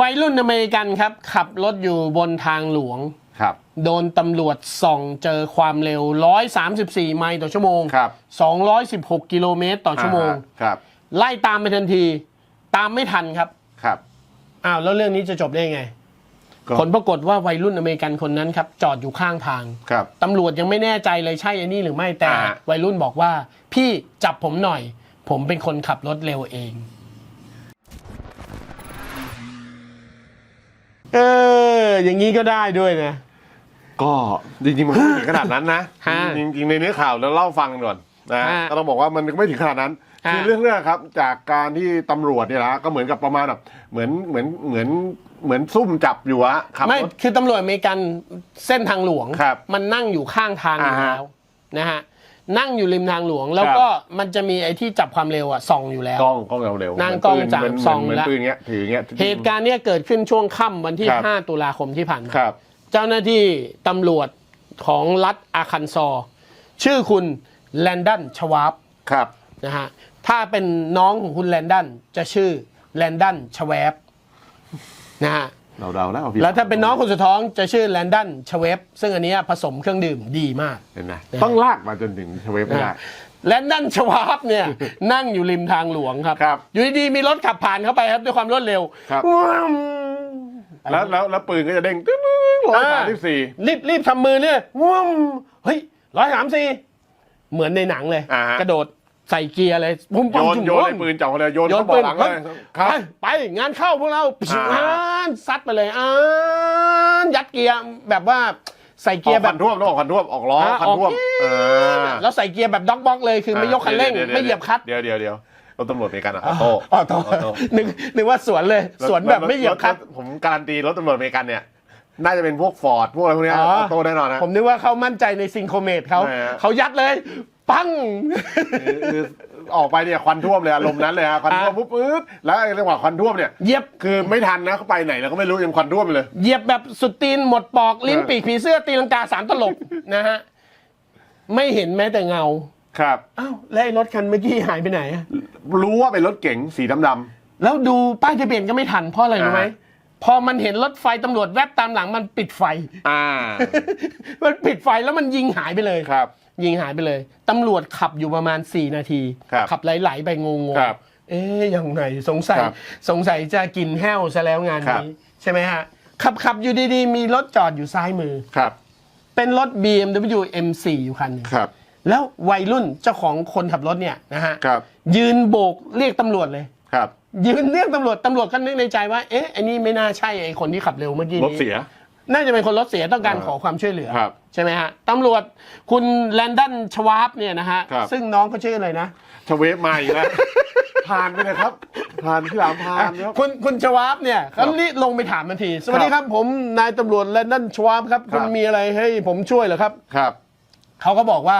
วัยรุ่นอเมริกันครับ ขับรถอยู่บนทางหลวง ครับ โดนตำรวจส่องเจอความเร็ว 134 ไมล์ต่อชั่วโมง ครับ 216 กิโลเมตรต่อชั่วโมงอ่าฮะครับ ไล่ตามไปทันที ตามไม่ทันครับ ครับอ้าวแล้วเรื่องนี้จะจบได้ไง ก็ผลปรากฏว่าวัยรุ่นอเมริกันคนนั้นครับ จอดอยู่ข้างทาง ครับ ตำรวจยังไม่แน่ใจเลยใช่อันนี้หรือไม่แต่ อ่าฮะวัยรุ่นบอกว่า พี่จับผมหน่อย ผมเป็นคนขับรถเร็วเอง ออย่างนี้ก็ได้ด้วยนะ ก็จริงๆมันไม่ถึงขนาดนั้นนะ ฮะจริงๆในเนื้อข่าวแล้วเล่าฟังก่อนนะฮะก็ต้องบอกว่ามันไม่ถึงขนาดนั้นฮะ คือเรื่องเนี้ยครับจากการที่ตำรวจเนี่ยนะก็เหมือนกับประมาณแบบเหมือนเหมือนเหมือนเหมือนซุ่มจับอยู่อะขับไม่รถ คือตำรวจอเมริกันเส้นทางหลวง ครับมันนั่งอยู่ข้างทางอยู่อ่าฮะ แล้วนะฮะ นั่งอยู่ริมทางหลวง แล้วครับก็มันจะมีไอ้ที่จับความเร็วอะส่องอยู่แล้วกล้องกล้องเร็วๆนั่งกล้องจับเหมืนปืนส่องเหมือนแล้วปืนเงี้ยถือเงี้ยเหตุการณ์เนี้ยเกิดขึ้นช่วงค่ำวันที่ครับ5ตุลาคมที่ผ่านมาครับเจ้าหน้าที่ตำรวจของรัฐอาคันซอ ชื่อคุณแลนดันชวาบครับนะฮะถ้าเป็นน้องของคุณแลนดันจะชื่อแลนดันชแวบนะฮะ เราเดาแล้วพี่แล้วถ้าเป็นน้องคนสุดท้องจะชื่อแลนดันชเวฟซึ่งอันเนี้ยผสมเครื่องดื่มดีมากเห็นไหมต้องลากมาจนถึงเชเวฟไม่ได้แลนดันชวาบเนี่ย นั่งอยู่ริมทางหลวงครับครับอยู่ดีๆมีรถขับผ่านเข้าไปครับด้วยความรวดเร็วครับว้าวแล้วแล้วแล้วปืนก็จะเด้งตึ้งร้อยสามสิบสี่รีบรีบทำมือเนี่ยว้าวเฮ้ยร้อยสามสี่เหมือนในหนังเลยอ่าฮะกระโดด ใส่เกียร์เลยปุ้มโยปังนจุ่มโยนปุ้ไอ้มปืนจับเขาเลยโยนโยนเขาบอปืกนหลังเลยครับไปไปงานเข้าพวกเราอ่า อ่านซัดไปเลยอ่านยัดเกียร์แบบว่าใส่เกียร์อแบอกคับ นท่วมต้องออกคันท่วมออกล้ออ่าคันท่วมออกเออแล้วใส่เกียร์แบบด็อกบ็อกเลยคือไม่ยกคันเร่งดี๋วดี๋วไม่เหยียบคลัตช์เดี๋ยวเดี๋ยวเดี๋ยวรถตำรวจมีกันอะออโต้อ๋อโทษออโต้นึกนึกว่าสวนเลย สวนแบบไม่เหยียบคลัตช์รถผมการันตีรถตำรวจอเมริกันเนี่ย น่าจะเป็นพวกฟอร์ดพวกอะไรพวกเนี้ยอ๋ออ อโต้แน่นอนนะ ผมนึกว่าเขามั่นใจในซิงโครเมตเขาไม่ฮะเขายัดเลย ปังคือคือออกไปเนี่ยควันท่วมเลยอารมณ์นั้นเลยฮะควันท่วมอ่าปุ๊บปื๊ดแล้วไอ้จังหวะควันท่วมเนี่ยเหยียบคือไม่ทันนะเขาไปไหนแล้วก็ไม่รู้ยังควันท่วมอยู่เลยเหยียบแบบสุดตีนหมดปอกลิ้นเออปีกผีเสื้อตีลังกาสามตลบนะฮะไม่เห็นแม้แต่เงาครับอ้าวแล้วไอ้รถคันเมื่อกี้หายไปไหนอะรู้ว่าเป็นรถเก๋งสีดำแล้วดูป้ายทะเบียนก็ไม่ทันเพราะอะไรรู้ไหมอ่า พอมันเห็นรถไฟตำรวจแวบตามหลังมันปิดไฟๆอ่า มันปิดไฟแล้วมันยิงหายไปเลยครับ ยิงหายไปเลย ตำรวจขับอยู่ประมาณ 4 นาที ครับขับไหลๆไปงงครับๆเอ๊ยยังไงสงสัยครับสงสัยจะกินแห้วซะแล้วงานครับ นี้ใช่ไหมฮะ ขับขับอยู่ดีๆ มีรถจอดอยู่ซ้ายมือ ครับ เป็นรถ BMW M4 อยู่คันหนึงครับ แล้ววัยรุ่นเจ้าของคนขับรถเนี่ยนะฮะครับ ยืนโบกเรียกตำรวจเลย ครับ ยืนเรียกตำรวจตำรวจก็นึกในใจว่าเอ๊ะไอ้นี่ไม่น่าใช่ไอ้คนที่ขับเร็วเมื่อกี้รนี้ถเสีย น่าจะเป็นคนรถเสียต้องการอ่าขอความช่วยเหลือ ครับใช่ไหมฮะตำรวจคุณแลนดันชวาบเนี่ยนะฮะ ครับ ซึ่งน้องเขาชื่ออะไรนะ ชเวฟมาอีกแล้วผ่านไปเลยครับ ผ่านพี่หลามผ่านครับคุณคุณชวาบเนี่ยเขารีบลงไปถามทันที สวัสดีครับผมนายตำรวจแลนดันชวาบครับครัคุบณมีอะไรให้ผมช่วยเหรอครับ ครับ เขาก็บอกว่า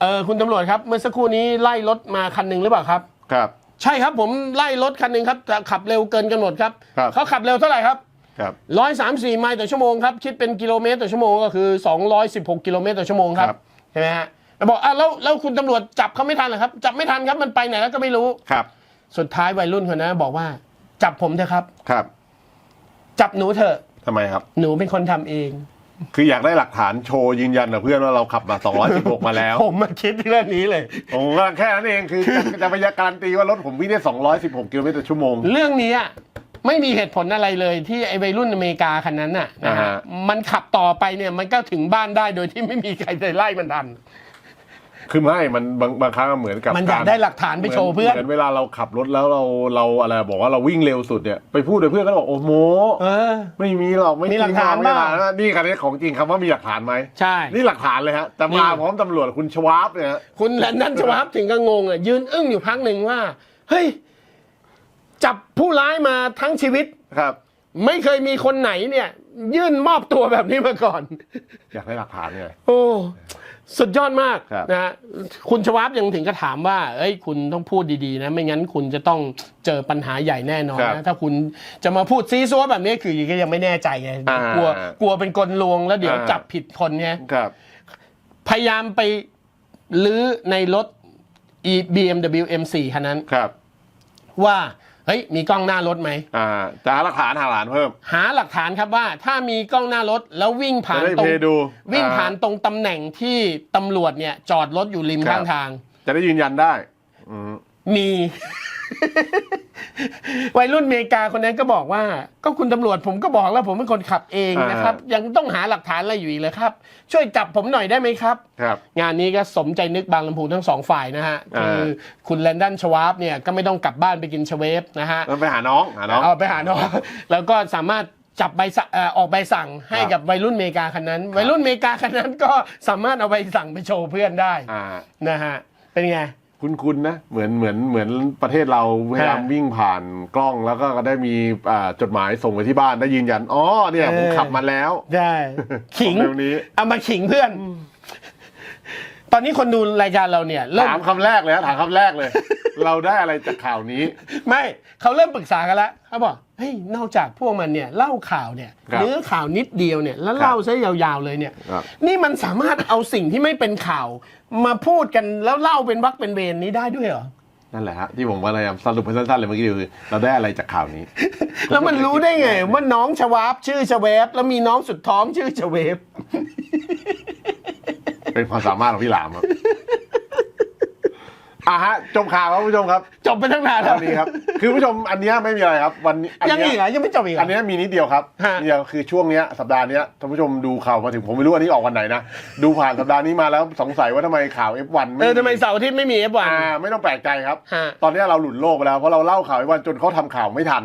เออคุณตำรวจครับ เมื่อสักครู่นี้ไล่รถมาคันหนึ่งหรือเปล่าครับ ครับ ใช่ครับผมไล่รถคันหนึ่งครับแต่ขับเร็วเกินกำหนดครับครับ เขาขับเร็วเท่าไหร่ครับครับ ร้อยสามสี่ไมล์ต่อชั่วโมงครับคิดเป็นกิโลเมตรต่อชั่วโมงก็คือสองร้อยสิบหกกิโลเมตรต่อชั่วโมงครับครับ ใช่ไหมฮะแล้วบอกอะแล้วแล้วคุณตำรวจจับเขาไม่ทันเหรอครับจับไม่ทันครับมันไปไหนแล้วก็ไม่รู้ ครับสุดท้ายวัยรุ่นคนนั้นบอกว่า จับผมเถอะครับ ครับจับหนูเถอะทำไมครับ หนูเป็นคนทำเอง คืออยากได้หลักฐานโชว์ยืนยันกับเพื่อนว่าเราขับมา 216 มาแล้ว ผมมาคิดเรื่องนี้เลย ผมก็แค่นั้นเองคือจะจะไปการันตีว่ารถผมวิ่งได้ 216 กิโลเมตรต่อชั่วโมง เรื่องนี้อะไม่มีเหตุผลอะไรเลยที่ไอ้วัยรุ่นอเมริกาคันนั้นน่ะนะฮะอ่าฮะมันขับต่อไปเนี่ยมันก็ถึงบ้านได้โดยที่ไม่มีใครไปไล่มันทัน คือไม่มันบางบางครั้งมันเหมือนกับมันอยากได้หลักฐานไปโชว์เพื่อน เหมือนเวลาเราขับรถแล้วเราเราอะไรบอกว่าเราวิ่งเร็วสุดเนี่ยไปพูดกับเพื่อนก็บอกโอ้โมเออ ไม่มีหรอกไม่มีหลักฐานไม่มีหลักเปล่าฐนี่คันนี้ของจริงคำว่ามีหลักฐานไหมใช่ นี่หลักฐานเลยฮะแต่นี่มาพร้อมตำรวจคุณชวาบเนี่ยฮะคุณแลนดันชวาบถึงก็งงอะยืนอึ้งอยู่พักหนึ่งว่าเฮ้ยจับผู้ร้ายมาทั้งชีวิตครับ ไม่เคยมีคนไหนเนี่ย ยื่นมอบตัวแบบนี้มาก่อน อยากได้หลักฐานไงโอ้ สุดยอดมากครับ นะฮะคุณชวาบยังถึงก็ถามว่าเอ้ยคุณต้องพูดดีๆนะ ไม่งั้นคุณจะต้องเจอปัญหาใหญ่แน่นอนนะถ้าคุณจะมาพูดซีซัวแบบนี้คือก็ยังไม่แน่ใจไงอ่ากลัวกลัวเป็นกลลวงแล้วเดี๋ยวอ่า จับผิดคนไง ครับ พยายามไปลื้อในรถ e BMW M4 คันนั้น ครับ ว่า เฮ้ยมีกล้องหน้ารถไหมอ่าจะหาหลักฐานหาหลานเพิ่ม หาหลักฐานครับว่าถ้ามีกล้องหน้ารถแล้ววิ่งผ่าจะนได้ตรเพงย์ดูวิ่งอ่ผ่านตรงตำแหน่งที่ตำรวจเนี่ยจอดรถอยู่ริมครับ ข้างทาง จะได้ยืนยันได้อืม มี วัยรุ่นอเมริกาคนนั้นก็บอกว่า ก็คุณตำรวจผมก็บอกแล้วผมเป็นคนขับเองนะครับ ยังต้องหาหลักฐานอะไรอยู่อีกเลยครับ ช่วยจับผมหน่อยได้ไหมครับ ครับ งานนี้ก็สมใจนึกบางลำพูทั้งสองฝ่ายนะฮะอ่า คือคุณแลนดันชวาร์ปเนี่ยก็ไม่ต้องกลับบ้านไปกินชเวฟนะฮะ แล้วไปหาน้องหาน้อง เอาไปหาน้อง แล้วก็สามารถจับใบสั่งเอ่อออกใบสั่งให้ครับกับวัยรุ่นอเมริกาคันนั้น วัยรุ่นอเมริกาคันนั้นก็สามารถเอาใบสั่งไปโชว์เพื่อนได้อ่า นะฮะเป็นไง คุ้นๆนะเหมือนเหมือนเหมือนประเทศเราพยายามฮะวิ่งผ่านกล้องแล้วก็ได้มีอ่าจดหมายส่งไปที่บ้านได้ยืนยันอ๋อเนี่ยผมเออขับมาแล้วได้ขิงเร็วนี้เอามาขิงเพื่อน ตอนนี้คนดูรายการเราเนี่ยเริ่มถามคำแรกเลยนะถามคำแรกเลย เราได้อะไรจากข่าวนี้ ไม่เขาเริ่มปรึกษากันแล้วเขาบอกเฮ้ยนอกจากพวกมันเนี่ยเล่าข่าวเนี่ยครับเนื้อข่าวนิดเดียวเนี่ยแล้วเล่าซะยาวๆเลยเนี่ยครับนี่มันสามารถเอาสิ่งที่ไม่เป็นข่าว มาพูดกันแล้วเล่าเป็นวักเป็นเวรนี้ได้ด้วยเหรอ นั่นแหละฮะที่ผมพยายามสรุปให้สั้นๆเลยเมื่อกี้คือเราได้อะไรจากข่าวนี้ แล้วมันรู้ได้ไง ว่าน้องชวาบชื่อชเวฟแล้วมีน้องสุดท้องชื่อชเวฟ เป็นความสามารถของพี่หลามครับ อะฮะจบข่าวครับผู้ชมครับจบไปตั้งนานตแล้อวนนี้ครับ คือผู้ชมอันเนี้ยไม่มีอะไรครับ วันนี้อันยังเนี้อีกเหรอยังไม่จบอีกเหรอัอ นเนี้ยมีนิดเดียวครับฮะ นิดเดียวคือช่วงเนี้ยสัปดาห์เนี้ยท่านผู้ชมดูข่าวมาถึงผมไม่รู้อันนี้ออกวันไหนนะดูผ่านสัปดาห์นี้มาแล้วสงสัยว่าทำไมข่าว F1 เออทำไมเสาร์อาทิตย์ไม่มีเอฟวัน อ่าไม่ต้องแปลกใจครับ ฮะ ตอนเนี้ยเราหลุดโลกไปแล้วเพราะเราเล่าข่าว F1 จนเขาทำข่าวไม่ทัน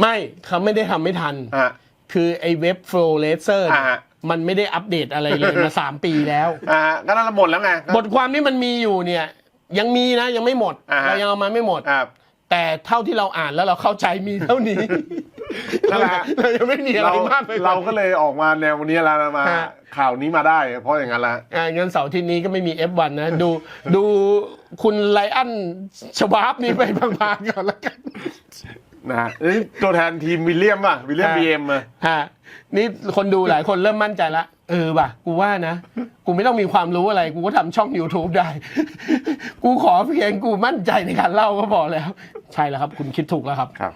ไม่เขาไม่ได้ทำไม่ทัน อะ คือไอ้เว็บโฟลเลเซอร์อ่ามันไม่ได้อัปเดตอะไรเลยมาสามปีแล้ว อ่าก็นั่นหมดแล้วไง บทความที่มันมีอยู่เนี่ย ยังมีนะยังไม่หมดอ่าฮะ เรายังเอามาไม่หมดอ่าแต่เท่าที่เราอ่านแล้วเราเข้าใจมีเท่านี้ นั่นแหละฮะเรายังไม่มีอะไรเรามากไปว่ เราก็เลยออกมาแนววันนี้แล้วนะมา ฮะ ข่าวนี้มาได้ เพราะอย่างนั้นละ อ่างั้นเสาร์อาที่นี้ก็ไม่มี F1 นะ ดู ดูคุณไลอันชวาบนี่ไปบางๆก่อนแล้วกัน นะฮะนี่ตัวแทนทีมวิลเลียมป่ะวิลเลียมฮะบีเอ็มอะฮะนี่คนดูหลายคนเริ่มมั่นใจละเออว่ะ กูว่านะ กูไม่ต้องมีความรู้อะไร กูก็ทำช่อง YouTube ได้ กูขอเพียงกูมั่นใจในการเล่าก็พอแล้ว ใช่แล้วครับ คุณคิดถูกแล้วครับ ครับ